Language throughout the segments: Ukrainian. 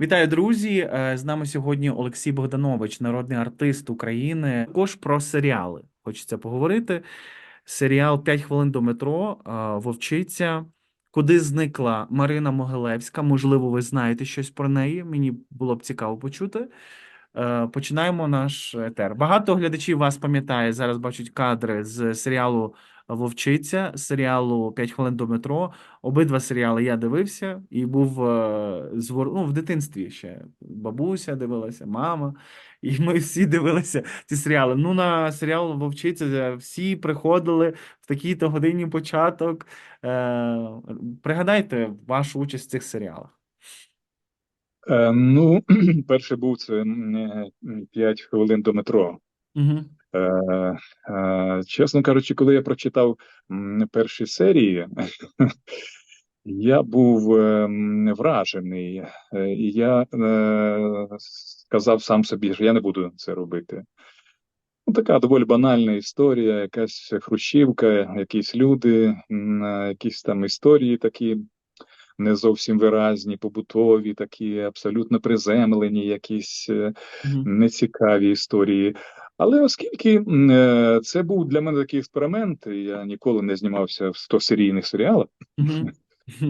Вітаю, друзі! Е, З нами сьогодні Олексій Богданович, народний артист України. Також про серіали хочеться поговорити. Серіал «5 хвилин до метро. е, Вовчиця. Куди зникла Марина Могилевська? Можливо, ви знаєте щось про неї. Мені було б цікаво почути. Е, Починаємо наш етер. Багато глядачів вас пам'ятає. Зараз бачать кадри з серіалу Вовчиця, серіалу «5 хвилин до метро. Обидва серіали я дивився і був е, звор... ну, в дитинстві ще. Бабуся дивилася, мама, і ми всі дивилися ці серіали. Ну, на серіал Вовчиця всі приходили в такій-то годині початок. Е, Пригадайте вашу участь в цих серіалах. Е, ну, перший був це 5 хвилин до метро. Угу. Е, е, чесно кажучи, коли я прочитав перші серії, я був е, вражений, і я сказав сам собі, що я не буду це робити. Ну, така доволі банальна історія, якась хрущівка, якісь люди, якісь там історії такі не зовсім виразні, побутові, такі абсолютно приземлені, якісь е, Угу. нецікаві історії. Але оскільки е, це був для мене такий експеримент, я ніколи не знімався в 100-серійних серіалах, Угу.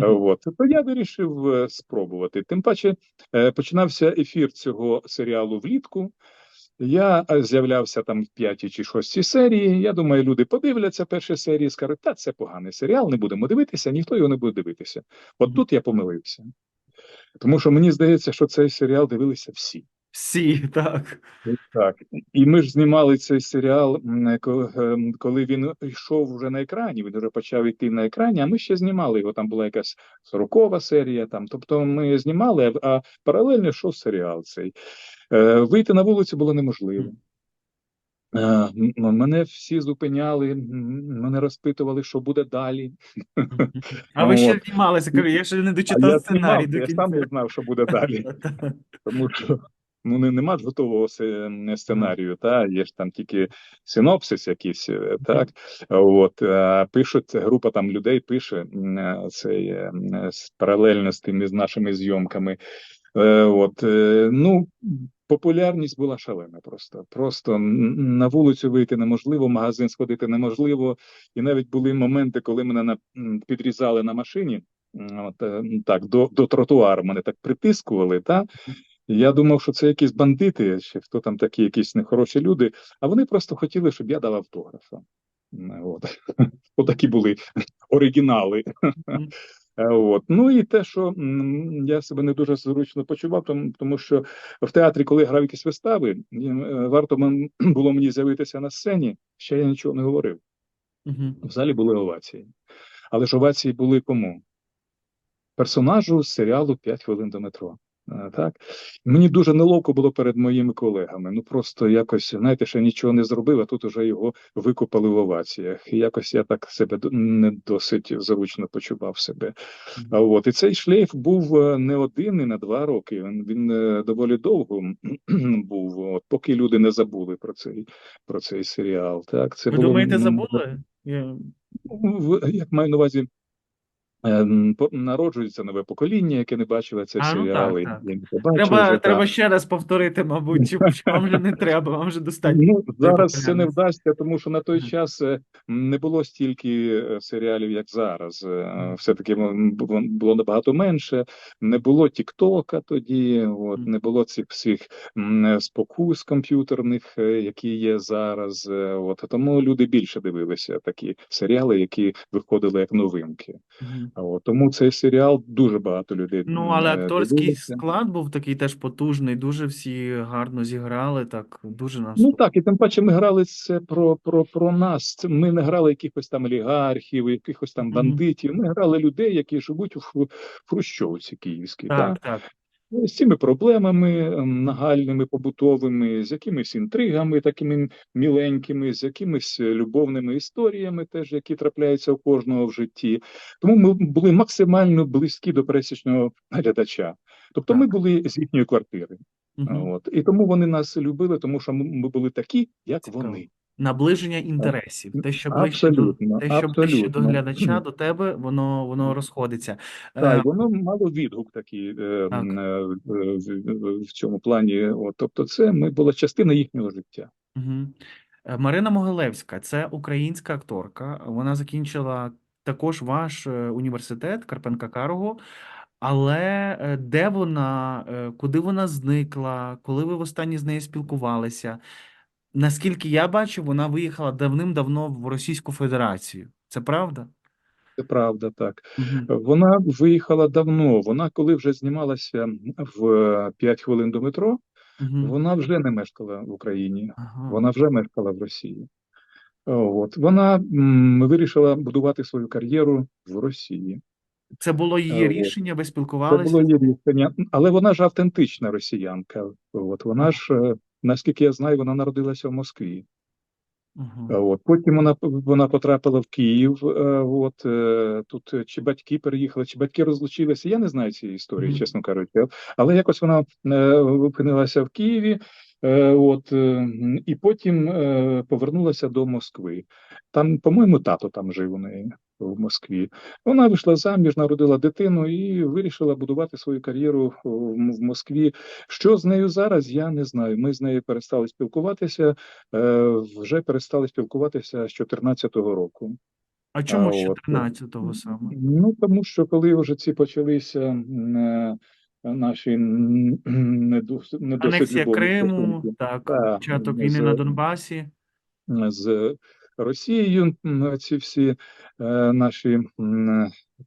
от, то я вирішив е, спробувати. Тим паче е, починався ефір цього серіалу влітку. Я з'являвся там в п'ятій чи шостій серії. Я думаю, люди подивляться перші серії, скажуть, та це поганий серіал, не будемо дивитися, ніхто його не буде дивитися. От тут я помилився. Тому що мені здається, що цей серіал дивилися всі. Всі, так. Так, і ми ж знімали цей серіал, ем, коли він йшов вже на екрані. Він вже почав йти на екрані, а ми ще знімали його. Там була якась сорокова серія. Там, тобто, ми знімали, а паралельно йшов серіал цей. Е, Вийти на вулицю було неможливо. Е, Мене всі зупиняли, мене розпитували, що буде далі. А ви ще знімалися, я ще не дочитав сценарій я сам не знав, що буде далі. Тому що ну не нема ж готового сценарію, та є ж там тільки синопсис якийсь, е, так от е, пишуть група там людей, пише е, цей з- паралельно з тими з нашими зйомками. От ну. Популярність була шалена просто. Просто на вулицю вийти неможливо, в магазин сходити неможливо. І навіть були моменти, коли мене на, підрізали на машині, от, так, до, до тротуару мене так притискували, та? Я думав, що це якісь бандити, чи хто там такі, якісь нехороші люди, а вони просто хотіли, щоб я дав автографа. От. Отакі були оригінали. Е, От. Ну і те, що я себе не дуже зручно почував, тому, тому що в театрі, коли грав якісь вистави, е, варто було мені з'явитися на сцені, ще я нічого не говорив. В залі були овації. Але ж овації були кому? Персонажу з серіалу «5 хвилин до метро. Так мені дуже неловко було перед моїми колегами. Ну просто якось, знаєте, ще нічого не зробив, а тут уже його викопали в оваціях. І якось я так себе не досить зручно почував себе. А от і цей шлейф був е, не один і не два роки. Він, він е, доволі довго був, от, поки люди не забули про цей про цей серіал. Так, це Ви було думаєте, забули? Я- як маю на увазі. Ем, Народжується нове покоління, яке не бачило А, ну так, так. я не Треба, вже, треба так. ще раз повторити, мабуть, вам вже не треба, вам вже достатньо. Ну, зараз це не вдасться, тому що на той час е, не було стільки е, серіалів, як зараз. Е, Все-таки було набагато менше. Не було Тіктока тоді, от, не було цих всіх спокус комп'ютерних, які є зараз. От, тому люди більше дивилися такі серіали, які виходили як новинки. От, тому цей серіал дуже багато людей Ну, але акторський дивилися. склад був такий теж потужний, дуже всі гарно зіграли, так, дуже нас Ну так, і тим паче ми грали це про, про, про нас. Ми не грали якихось там олігархів, якихось там бандитів. Ми грали людей, які живуть у Фру- Хрущовці київській. Так, Так? так. З цими проблемами ем, нагальними, побутовими, з якимись інтригами такими міленькими, з якимись е, любовними історіями, теж які трапляються у кожного в житті. Тому ми були максимально близькі до пересічного глядача. Тобто ми були з їхньої квартири. Мгм. От. І тому вони нас любили, тому що ми були такі, як Цікаво. вони. Наближення інтересів, те, що ближче до Абсолютно, те, що ближче до глядача, до тебе, воно воно розходиться. Так, Е, воно мало відгук такий е, Так. е, в, цьому плані. От, тобто, це ми була частина їхнього життя. Е, Марина Могилевська це українська акторка. Вона закінчила також ваш університет Карпенка Карого. Але де вона, куди вона зникла, коли ви востаннє з нею спілкувалися? Наскільки я бачу, вона виїхала давним-давно в Російську Федерацію. Це правда? Це правда, так. Мгм. Вона виїхала давно. Вона, коли вже знімалася в 5 хвилин до метро, Мгм. вона вже не мешкала в Україні, Ага. вона вже мешкала в Росії. От вона м, вирішила будувати свою кар'єру в Росії. Це було її Е, от. рішення, ви спілкувалися? Це було її рішення, але вона ж автентична росіянка. От вона ж, е, наскільки я знаю, вона народилася в Москві. А От потім вона вона потрапила в Київ. е, От е, тут чи батьки переїхали, чи батьки розлучилися. Я не знаю цієї історії, Мгм. чесно кажучи. Але якось вона опинилася в Києві. От і потім повернулася до Москви. Там, по-моєму, тато там жив у неї в Москві. Вона вийшла заміж, народила дитину і вирішила будувати свою кар'єру в в Москві. Що з нею зараз? Я не знаю. Ми з нею перестали спілкуватися. Е, вже перестали спілкуватися з 2014 року. А чому з от, 14-го саме? Ну тому що коли вже ці почалися е, наші не досить Анексія Криму, Так, початок війни на Донбасі. з Росією, ці всі е, наші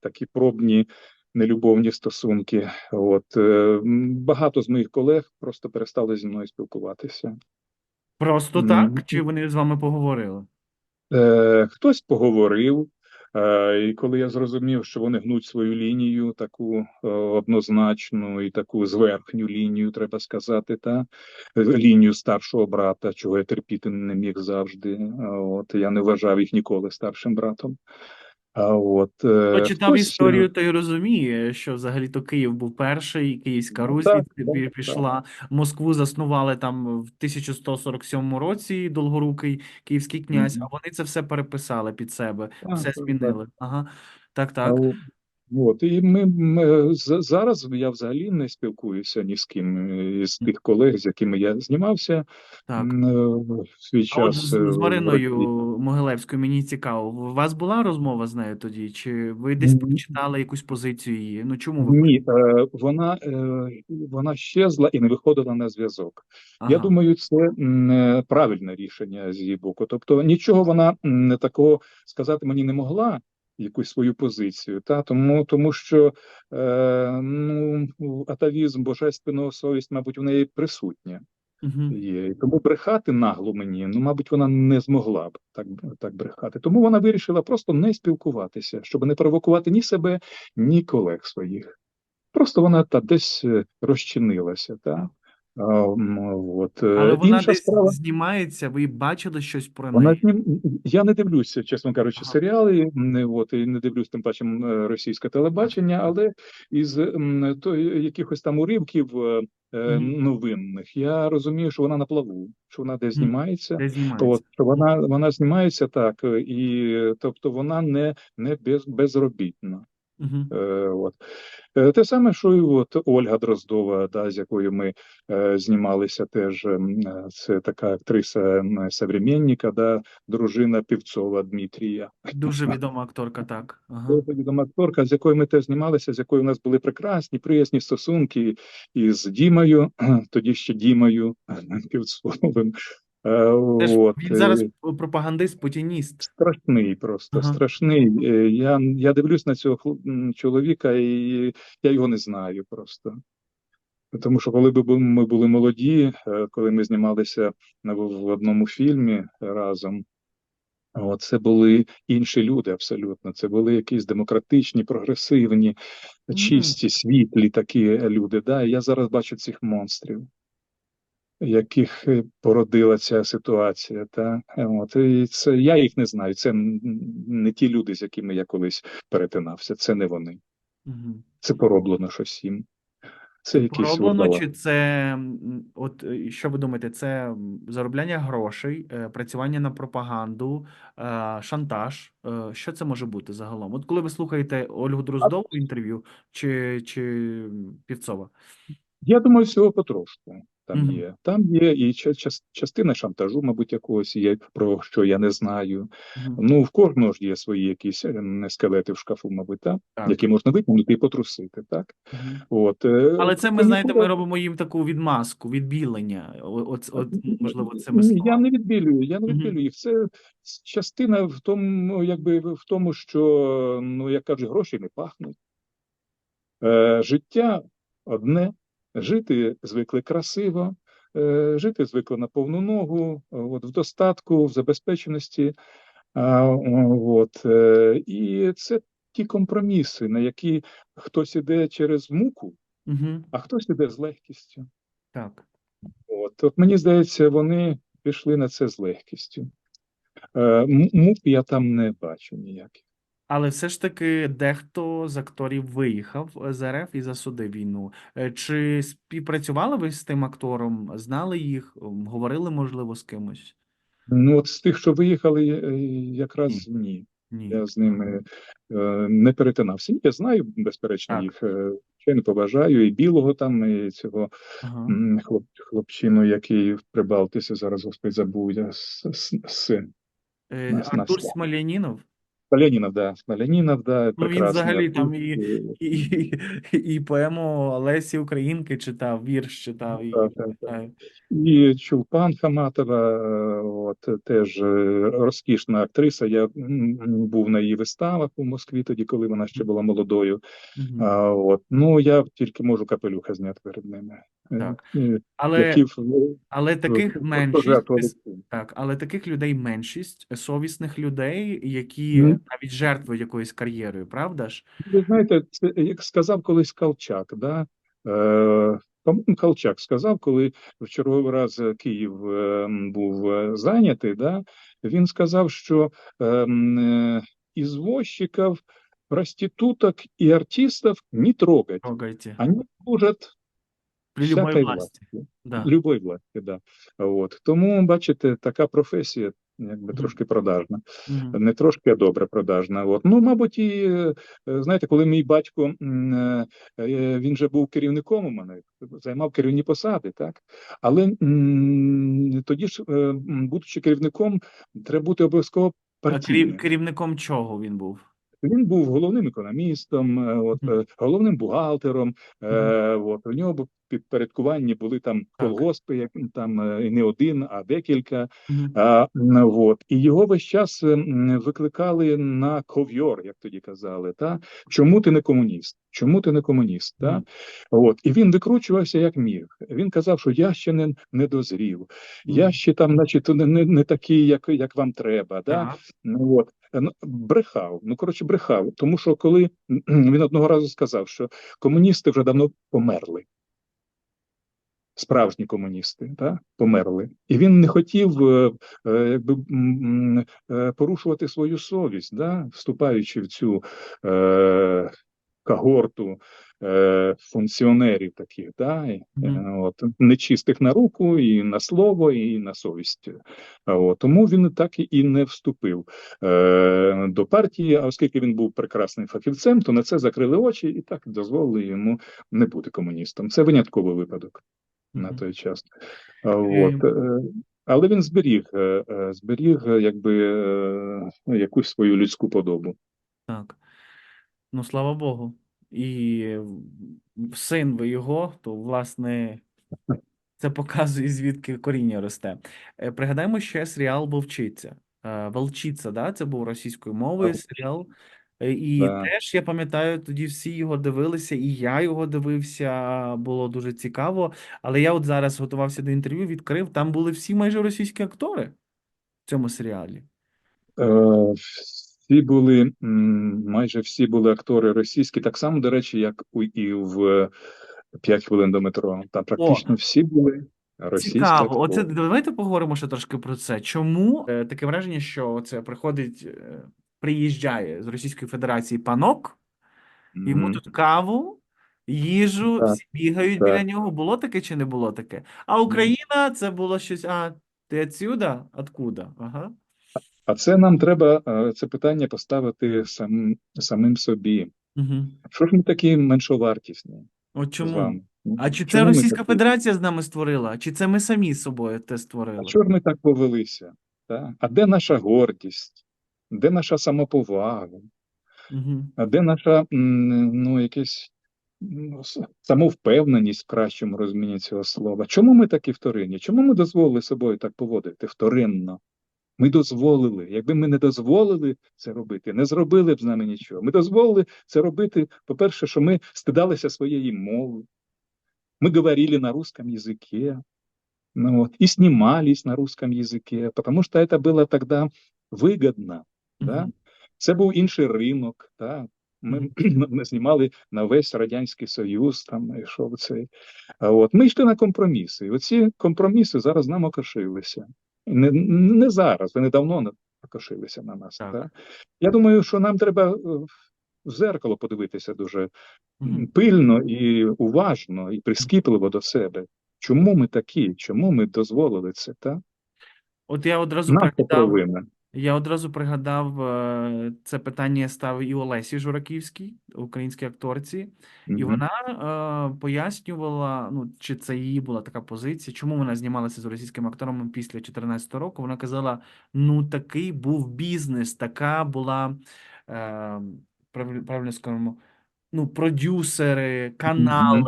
такі пробні нелюбовні стосунки. От е, багато з моїх колег просто перестали зі мною спілкуватися. Просто так? Чи вони з вами поговорили? Е, хтось поговорив, і коли я зрозумів, що вони гнуть свою лінію, таку е, однозначну і таку зверхню лінію, треба сказати, та е, лінію старшого брата, чого я терпіти не міг завжди. Е, От я не вважав їх ніколи старшим братом. А от е, Хто читав хтось, історію, той розуміє, що взагалі-то Київ був перший, Київська Ну, Русь так, так, пішла. Москву заснували там в 1147 році Долгорукий київський князь, а вони це все переписали під себе, Так, все так, так. змінили. Ага, так, А так. От і ми, ми з- зараз я взагалі не спілкуюся ні з ким е, із тих колег, з якими я знімався Так. е, в свій А от час. з, е, з Мариною Могилевською мені цікаво. У вас була розмова з нею тоді? Чи ви десь прочитали якусь позицію її? Ну чому ви Ні, вона, вона щезла і не виходила на зв'язок. Я думаю, це правильне рішення з її боку. Тобто нічого вона не такого сказати мені не могла. Якусь свою позицію, та тому, тому що е, ну атавізм, божественного совість, мабуть, в неї присутня Угу. є. Тому брехати нагло мені, ну, мабуть, вона не змогла б так, так брехати. Тому вона вирішила просто не спілкуватися, щоб не провокувати ні себе, ні колег своїх. Просто вона та десь е, розчинилася. Та? От. е, Але вона Інша десь справа. знімається, ви бачили щось про Вона неї? знім... Я не дивлюся, чесно кажучи, Ага. серіали. Не от і не дивлюсь тим паче е, російське телебачення, але із то якихось там уривків е, Мгм. новинних я розумію, що вона на плаву, що вона десь знімається. Де знімається? От що вона вона знімається так, і тобто вона не, не без, безробітна. Угу. Е, от. Е, Те саме, що і от Ольга Дроздова, да, з якою ми е, знімалися теж. ем, е, Це така актриса м, современника, да, дружина Півцова Дмитрія. Дуже відома акторка, так. Ага. Дуже відома акторка, з якою ми теж знімалися, з якою у нас були прекрасні, приязні стосунки із Дімою, тоді ще Дімою Півцовим. Е, Теж От. він зараз е, пропагандист, путініст. Страшний, просто Ага. страшний. Е, Я, я дивлюсь на цього чоловіка, і я його не знаю просто. Тому що коли бу- ми були молоді, коли ми знімалися в одному фільмі разом, це були інші люди абсолютно. Це були якісь демократичні, прогресивні, чисті, світлі такі люди. Да? І я зараз бачу цих монстрів, яких е, породила ця ситуація. Та? Е, От, і це, я їх не знаю. Це не ті люди, з якими я колись перетинався. Це не вони. Мгм. Це пороблено щось їм. Це якийсь Пороблено, чи це, от е, що ви думаєте, це заробляння грошей, працювання на пропаганду, шантаж? Що це може бути загалом? От коли ви слухаєте Ольгу Дроздову інтерв'ю чи, чи Півцова? Я думаю, всього потрошку там Мгм. є. Там є і частина шантажу, мабуть, якогось є, про що я не знаю. Мгм. Ну, в кожного ж є свої якісь е, скелети в шкафу, мабуть, так? Так. які можна витягнути і потрусити, так? Мгм. От, е, Але це ми знаєте, ми робимо їм таку відмазку, відбілення. От, от можливо, цими Ні, Я не відбілюю, я не відбілюю їх. Це частина в тому, якби в тому, що ну як кажуть, гроші не пахнуть. Е, життя одне, жити звикли красиво, е, жити звикли на повну ногу, от, в достатку, в забезпеченості. От, е, і це ті компроміси, на які хтось іде через муку, Мгм. а хтось іде з легкістю. Так. От, от мені здається, вони пішли на це з легкістю. Е, мук я там не бачу ніяких. Але все ж таки дехто з акторів виїхав з РФ і засудив війну. Е, Чи співпрацювали ви з тим актором? Знали їх? Говорили, можливо, з кимось? Ну, от з тих, що виїхали, е, якраз ні. Ні. Я з ними е, не перетинався. Я знаю, безперечно, Так. їх е, не поважаю, і білого там, і цього Ага. хлоп, хлопчину, який в Прибалтиці зараз господи забув я син. Е, Артур Смолянінов? Смолянінов, да, Смолянінов, да, Ну, він взагалі там і, і, і, і поему Лесі Українки читав, вірш читав. І, Так, так. І Чулпан Хаматова, от теж е, розкішна актриса. Я був на її виставах у Москві тоді, коли вона ще була молодою. Мгм. А, от ну я тільки можу капелюха зняти перед ними. Так. Але, але таких меншість, так, але таких людей меншість, совісних людей, які навіть жертвують якоюсь кар'єрою, правда ж? Ви знаєте, це як сказав колись Колчак, да? Е, по-моєму, Колчак сказав, коли в черговий раз Київ е, був е, зайнятий, да? він сказав, що е, м, е, проституток и артистов не трогать. Трогайте. Они служат При любой власті. власті. Да. Любой власті, да. От. Тому, бачите, така професія якби трошки продажна. Мгм. Не трошки, а добре продажна. От. Ну, мабуть, і е, знаєте, коли мій батько е, е, він же був керівником у мене, займав керівні посади, так? Але тоді ж, будучи керівником, треба бути обов'язково А керів- керівником чого він був? Він був головним економістом, е, от, е, головним бухгалтером. е, От, у нього підпорядкуванні були там колгоспи, як там е, і не один, а декілька. А, от. І його весь час е, викликали на ковйор, як тоді казали. Та? Чому ти не комуніст? Чому ти не комуніст? Та? От. І він викручувався як міг. Він казав, що я ще не, не дозрів, я ще там, значить, не, не, не такий, як, як вам треба. Ну, от. Е, ну, Брехав, ну коротше, брехав. Тому що коли він одного разу сказав, що комуністи вже давно померли. Справжні комуністи та, померли. І він не хотів е, е, якби, порушувати свою совість, да, вступаючи в цю когорту е, функціонерів таких, да, і, е, от, нечистих на руку, і на слово, і на совість. От, тому він так і- не вступив е, до партії, а оскільки він був прекрасним фахівцем, то на це закрили очі і так дозволили йому не бути комуністом. Це винятковий випадок на той час. А, От, е, але він зберіг, е, зберіг якби якусь свою людську подобу. Так. Ну, слава Богу. І син ви його, то, власне, це показує, звідки коріння росте. Е, Пригадаємо ще серіал «Вовчиця». Е, «Волчиця», да? Це був російською мовою серіал. Е, І Да. теж, я пам'ятаю, тоді всі його дивилися, і я його дивився, було дуже цікаво. Але я от зараз готувався до інтерв'ю, відкрив, там були всі майже російські актори в цьому серіалі. Е, Всі були, майже всі були актори російські, так само, до речі, як у- і в «П'ять хвилин до метро. Там практично всі були російські Цікаво. Оце давайте поговоримо ще трошки про це. Чому е, таке враження, що це приходить, е, приїжджає з Російської Федерації панок, йому Мгм. тут каву, їжу, Так, всі бігають так. біля нього. Було таке чи не було таке? А Україна це було щось. А, ти отсюда? Откуда? Ага. А це нам треба е, це питання поставити сам, самим собі. Угу. Що ж ми такі меншовартісні От чому? А чи це Чому ми Російська такі? Федерація з нами створила? Чи це ми самі з собою те створили? А чого ж ми так повелися? Та? А де наша гордість? Де наша самоповага? Угу. А де наша ну, якесь самовпевненість в кращому розумінні цього слова? Чому ми такі вторинні? Чому ми дозволили собою так поводити вторинно? Ми дозволили. Якби ми не дозволили це робити, не зробили б з нами нічого. Ми дозволили це робити, по-перше, що ми стидалися своєї мови. Мы говорили на русском языке, ну, вот, и снимались на русском языке, потому что это было тогда вигідно. Да? Мгм. Це був інший ринок. Да? Ми, ми знімали на весь Радянський Союз, там йшов цей. А от ми йшли на компроміси. І оці компроміси зараз нам окошилися. Не, не зараз, вони давно покошилися на нас. Так. Так? Я думаю, що нам треба е, в зеркало подивитися дуже пильно і уважно, і прискіпливо до себе. Чому ми такі? Чому ми дозволили це? Так? От я одразу Наша пригадав. Я одразу пригадав, е, це питання я ставив і Олесі Жураківській, українській акторці, і вона е, пояснювала, ну, чи це її була така позиція, чому вона знімалася з російським актором після 2014 року. Вона казала: ну, такий був бізнес, така була, е, прав- правильно скажемо, ну, продюсери, канали.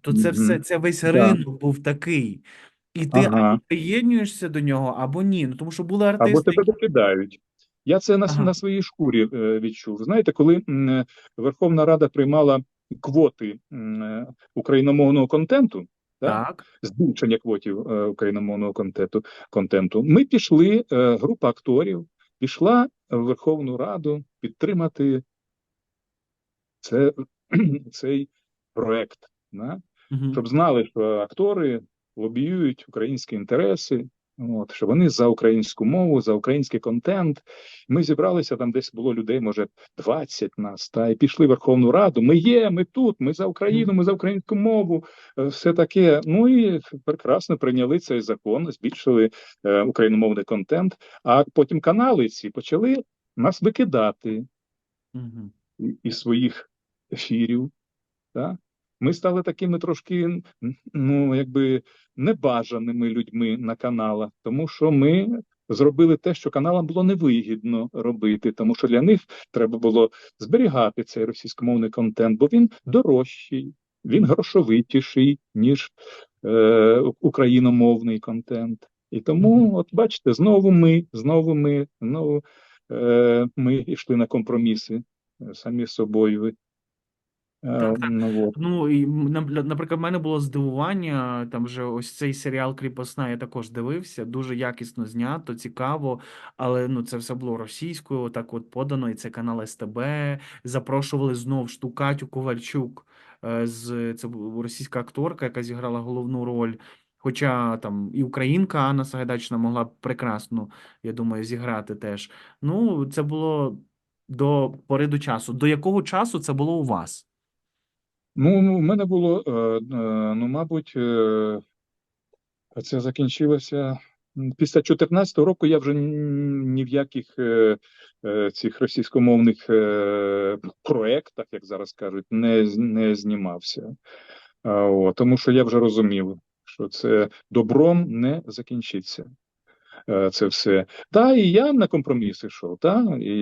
Тобто це все, це весь ринок був такий. І ти або приєднуєшся до нього, або ні. Ну, тому що були Або артисти, тебе які... викидають. Я це на, Ага. на своїй шкурі е, відчув. Знаєте, коли е, Верховна Рада приймала квоти е, україномовного контенту? Так. збільшення квотів е, україномовного контенту, контенту, ми пішли, е, група акторів пішла в Верховну Раду підтримати це, цей проект. Да? Мгм. щоб знали, що актори лобіюють українські інтереси, от, що вони за українську мову, за український контент. Ми зібралися там, десь було людей, може, 20 нас, та і пішли в Верховну Раду. Ми є, ми тут, ми за Україну, ми за українську мову, е, все таке. Ну і прекрасно прийняли цей закон, збільшили е, україномовний контент. А потім канали ці почали нас викидати і- із своїх ефірів. Так? Ми стали такими трошки, ну, якби небажаними людьми на каналах, тому що ми зробили те, що каналам було невигідно робити, тому що для них треба було зберігати цей російськомовний контент, бо він дорожчий, він грошовитіший, ніж е, україномовний контент. І тому, от бачите, знову ми, знову ми, знову е, ми йшли на компроміси е, самі з собою. Е, Так, так. ну, от. Ну, і, наприклад, в мене було здивування, там вже ось цей серіал Кріпосна я також дивився, дуже якісно знято, цікаво, але ну, це все було російською, отак от подано, і це канал СТБ, запрошували знов ж ту Катю Ковальчук, е, з, це була російська акторка, яка зіграла головну роль, хоча там і українка Анна Сагайдачна могла б прекрасно, я думаю, зіграти теж. Ну, це було до пори до часу. До якого часу це було у вас? Ну, у мене було, е, е, ну, мабуть, е, це закінчилося після 14-го року. Я вже ні в яких цих російськомовних проектах, як зараз кажуть, не, не знімався. О, тому що я вже розумів, що це добром не закінчиться. Е, Це все. Та і я на компроміс йшов, та і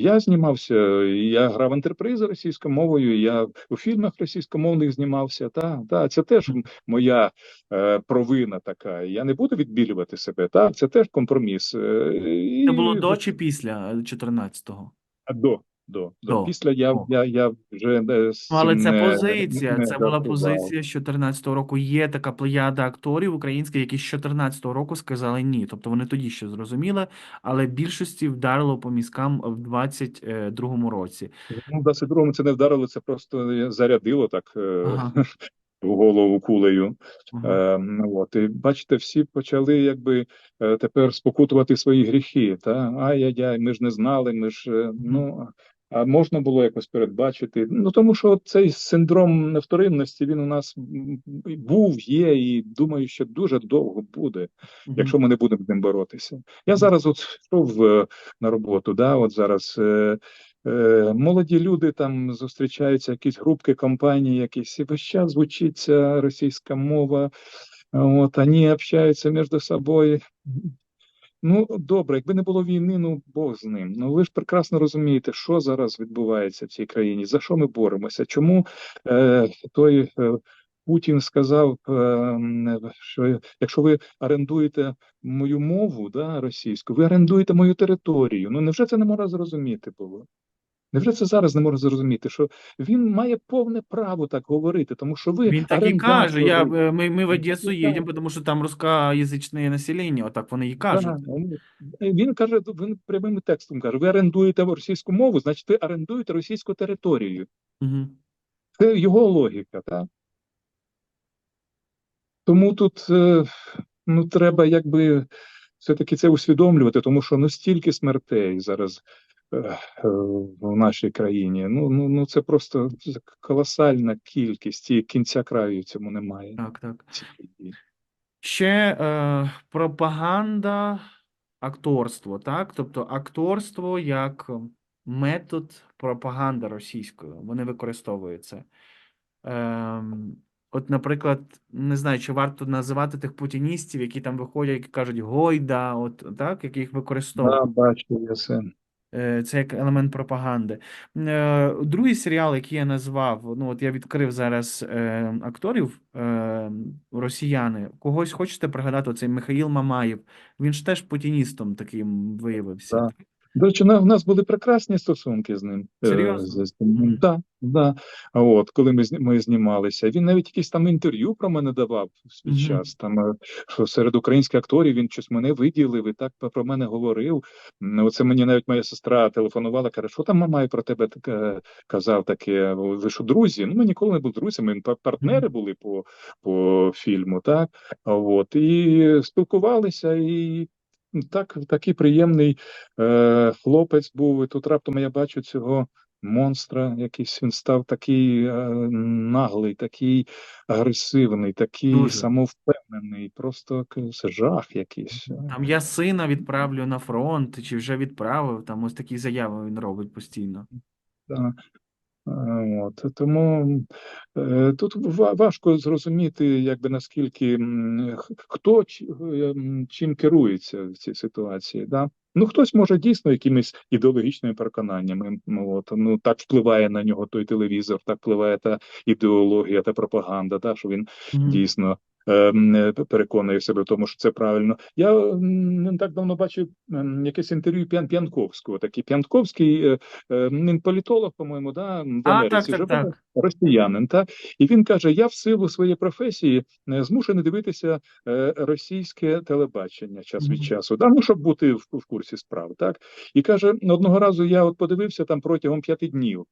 я знімався, і я грав інтерпризи російською мовою, і я у фільмах російськомовних знімався. Та, та це теж моя е, провина така. Я не буду відбілювати себе. Та це теж компроміс. Е, і Це було до чи після 14-го? А, до, до, до. До. Після я, О. я, я вже е, з Ну, але це не, позиція, не це була позиція з 14-го року. Є така плеяда акторів українських, які з 14-го року сказали ні. Тобто вони тоді ще зрозуміли, але більшості вдарило по мізкам в 22-му році. Ну, в 22-му це не вдарило, це просто зарядило так е, Ага. в голову кулею. Ага. Е, ну, от, і бачите, всі почали якби е, тепер спокутувати свої гріхи. Та? Ай-яй-яй, ми ж не знали, ми ж, е, ну, можна було якось передбачити. Ну тому що цей синдром невторинності він у нас був, є, і думаю, що дуже довго буде, Мгм. якщо ми не будемо з ним боротися. Я зараз от йшов е, на роботу, да, от зараз. Е, Е, молоді люди там зустрічаються, якісь групки, компанії, якісь і весь час звучить ця російська мова. От вони общаються між собою. Ну, добре, якби не було війни, ну Бог з ним. Ну ви ж прекрасно розумієте, що зараз відбувається в цій країні, за що ми боремося? Чому е, той е, Путін сказав, е, що якщо ви орендуєте мою мову, да, російську, ви орендуєте мою територію. Ну невже це не можна зрозуміти було? Невже це зараз не можна зрозуміти, що він має повне право так говорити, тому що ви Він так і каже. Я, е, ми, ми в Одесу їдемо, тому що там русскоязичне населення, отак вони і кажуть. Да, Він каже, він прямим текстом каже: ви орендуєте російську мову, значить, ви орендуєте російську територію. Угу. Це його логіка, так? Тому тут е, ну, треба якби все-таки це усвідомлювати, тому що ну стільки смертей зараз е, е, в нашій країні. Ну, ну, ну це просто колосальна кількість, і кінця краю в цьому немає. Так, так. Ще е, пропаганда, акторство, так? Тобто акторство як метод пропаганди російської. Вони використовують це. Ем, от, наприклад, не знаю, чи варто називати тих путіністів, які там виходять, які кажуть Гойда, от так, яких використовують. Да, бачу, я це. Е, Це як елемент пропаганди. Е, Другий серіал, який я назвав, ну от я відкрив зараз е, акторів росіяни. Когось хочете пригадати? Оцей Михаїл Мамаєв. Він ж теж путіністом таким виявився. Да. До речі, в нас були прекрасні стосунки з ним. е, Серйозно? з- ним. Да, да. От, коли ми, ми знімалися. Він навіть якісь там інтерв'ю про мене давав свій Мгм. час. Там, е, що серед українських акторів він щось мене виділив і так про мене говорив. Оце мені навіть моя сестра телефонувала, каже, що там мамай про тебе таке казав таке. Ви що, друзі? Ну, ми ніколи не були друзями, ми па- партнери були по, по фільму, так? От, і спілкувалися, і так, такий приємний е, хлопець був. І тут раптом я бачу цього монстра, якийсь він став такий е, наглий, такий агресивний, такий Дуже. самовпевнений, просто жах якийсь. Там я сина відправлю на фронт, чи вже відправив. Там ось такі заяви він робить постійно. Да. Е, От, тому е, тут ва- важко зрозуміти, якби наскільки хто е, чим керується в цій ситуації. Да? Ну, хтось може дійсно якимись ідеологічними переконаннями. Ну, от, ну так впливає на нього той телевізор, так впливає та ідеологія, та пропаганда, да, що він Мгм. дійсно переконує себе в тому, що це правильно. Я не так давно бачив ем, якесь інтерв'ю П'ян П'янковського. Такий П'янковський, е, е, він політолог, по-моєму, да, в А, Америці так, так, так. росіянин. Та? І він каже: Я в силу своєї професії е, змушений дивитися е, російське телебачення час від часу, да? ну, щоб бути в, в курсі справ. Так? І каже: одного разу я от подивився там протягом п'яти днів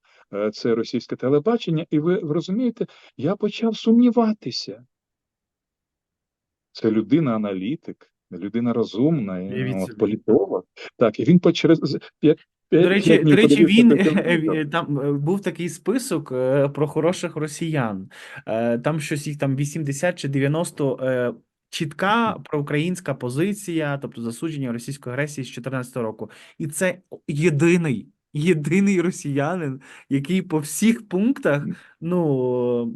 це російське телебачення, і ви, ви розумієте, я почав сумніватися. Це людина-аналітик, людина розумна, і, Уявіть політолог. Так, і він по через п'ять До речі, до речі, він телевізор. е, там е, був такий список е, про хороших росіян. Е, Там щось їх там 80 чи 90 е, чітка проукраїнська позиція, тобто засудження російської агресії з 2014 року. І це єдиний, єдиний росіянин, який по всіх пунктах ну,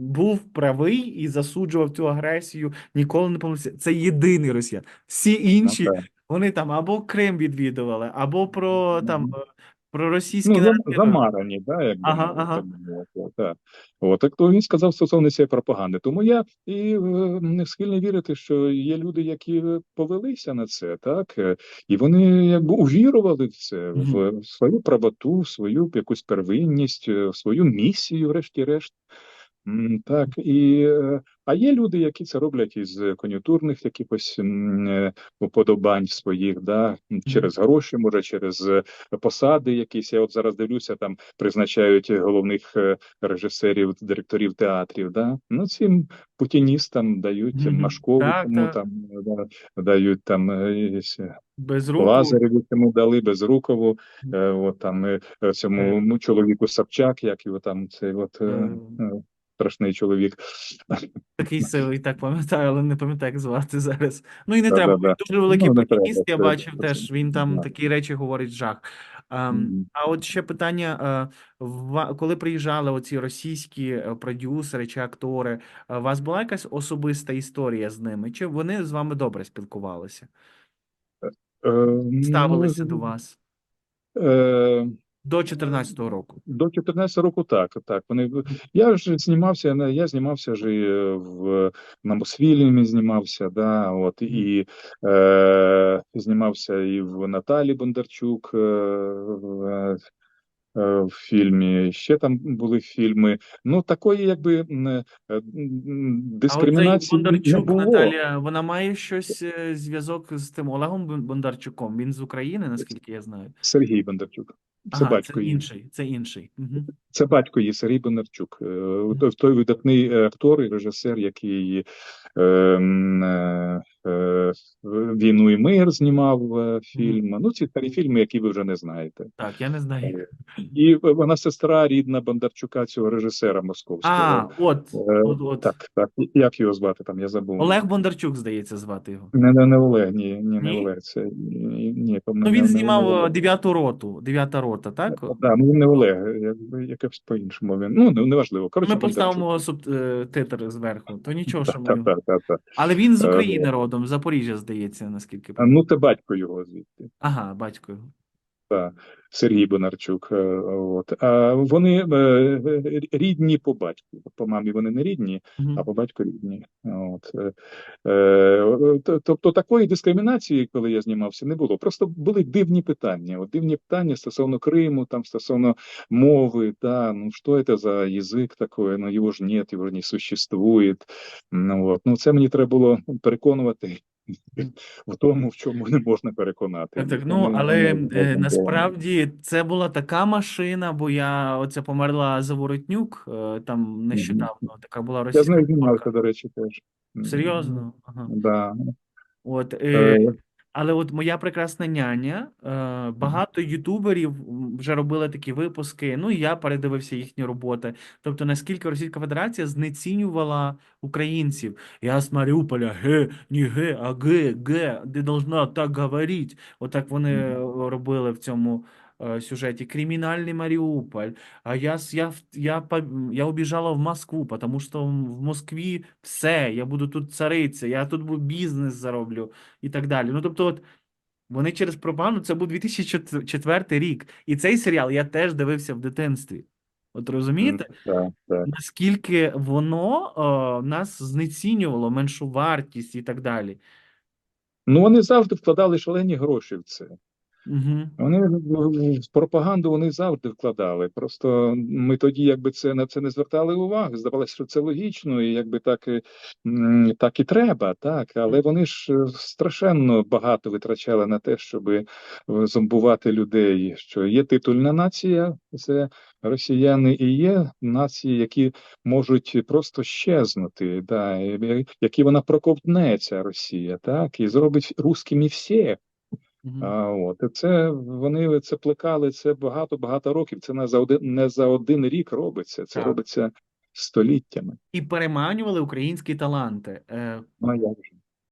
був правий і засуджував цю агресію, ніколи не помилився. Це єдиний росіян. Всі інші. Ну. Вони там або Крим відвідували, або про там Мгм. е, про російські Ну, зам- замарані, да, як Ага, ага. так. От, так то він сказав стосовно цієї пропаганди. Тому я і е, не схильний вірити, що є люди, які повелися на це, так, е, і вони якби увірували в це, в свою правоту, в свою якусь первинність, е, в свою місію, врешті-решт. Так, і, е, а є люди, які це роблять із кон'юнктурних якихось е, уподобань своїх, да, через гроші, може, через е, посади якісь. Я от зараз дивлюся, там призначають головних режисерів, директорів театрів. Да? Ну, цим путіністам дають Мгм. Машкову, Так, тому так. там да, дають там єсь, Без руку. Лазареві цьому дали, Безрукову, е, от там цьому ну, чоловіку Собчак, як його там, цей от е, Е. страшний чоловік. Такий сивий, так пам'ятаю, але не пам'ятаю, як звати зараз. Ну і не Да, треба. да. Дуже великий Ну, путініст, я бачив це- теж. Він там да. такі речі говорить жах. Ем, Мгм. а от ще питання: е, коли приїжджали оці російські е, продюсери чи актори, е, у вас була якась особиста історія з ними? Чи вони з вами добре спілкувалися? Ну, Ставилися до вас е, до 14-го року? До 14 року так, так. Вони я ж знімався, я знімався ж і в на Мосфільмі знімався, да, от і е, знімався і в Наталі Бондарчук е, в, е, в фільмі. Ще там були фільми. Ну такої, якби м, е, А дискримінації оцей не Бондарчук було. Наталія, вона має щось е, зв'язок з тим Олегом Бондарчуком? Він з України, наскільки я знаю. Сергій Бондарчук. Це Ага, батько це її. інший, це інший. Угу. Це батько її, Сергій Бондарчук, Е, той- видатний е, актор і режисер, який е, е, е, Війну і мир знімав фільм. Ну, ці старі фільми, які ви вже не знаєте. Так, я не знаю. І вона сестра рідна Бондарчука, цього режисера московського. А, от, Е, от, от. Так, так. Як його звати там? Я забув. Олег Бондарчук, здається, звати його. Не, не, не Олег, ні, ні, не Ні? Олег. Це ні, ні, Ну, він не- знімав дев'яту роту, дев'ята рота, так? Да, ну він не Олег, якби якось по-іншому він. Ну, неважливо. Коротше, Ми поставимо суб, е, титр зверху, то нічого, що ми так, його. так, так, так. Але він з Е, України родом, з Запоріжжя, здається, наскільки. Ну, це батько його звідти. Ага, батько його. Та, Сергій Бонарчук. е, От. А вони е, рідні по батьку. По мамі вони не рідні, Мгм. а по батьку рідні. От. Е, Тобто такої дискримінації, коли я знімався, не було. Просто були дивні питання. От дивні питання стосовно Криму, там стосовно мови, та, ну що це за язик такий, ну його ж нет, його ж не существует. Ну, от. ну це мені треба було переконувати. В тому, в чому не можна переконати. Так, так, ну, але е, насправді це була така машина, бо я оце померла Заворотнюк, е, там нещодавно, така була Я з нею знімався, до речі, теж. Серйозно? Ага. Да. От, е, Е, але от моя прекрасна няня, е, багато ютуберів вже робили такі випуски, ну і я передивився їхні роботи. Тобто, наскільки Російська Федерація знецінювала українців. Я з Маріуполя, ге, ні ге, а ге, ге, ти должна так говорити. Отак вони робили в цьому е, сюжеті. Кримінальний Маріуполь. А я, я, я, я убежала в Москву, потому что в Москві все, я буду тут цариця, я тут бізнес зароблю і так далі. Ну, тобто, от вони через пропаганду, це був 2004 рік. І цей серіал я теж дивився в дитинстві. От розумієте, Так, так. наскільки воно е, нас знецінювало, меншу вартість і так далі. Ну, вони завжди вкладали шалені гроші в це. Угу. Вони в- в пропаганду вони завжди вкладали. Просто ми тоді, якби це на це не звертали уваги. Здавалося, що це логічно, і якби так і так і треба, так. Але вони ж е, страшенно багато витрачали на те, щоб зомбувати людей. Що є титульна нація, це росіяни, і є нації, які можуть просто щезнути, да, які вона проковтне, ця Росія, так, і зробить русскими всіх. Угу. А от і це вони це плекали це багато багато років. Це не за один не за один рік робиться. Це Так. робиться століттями. І переманювали українські таланти. Е, Ну а як же?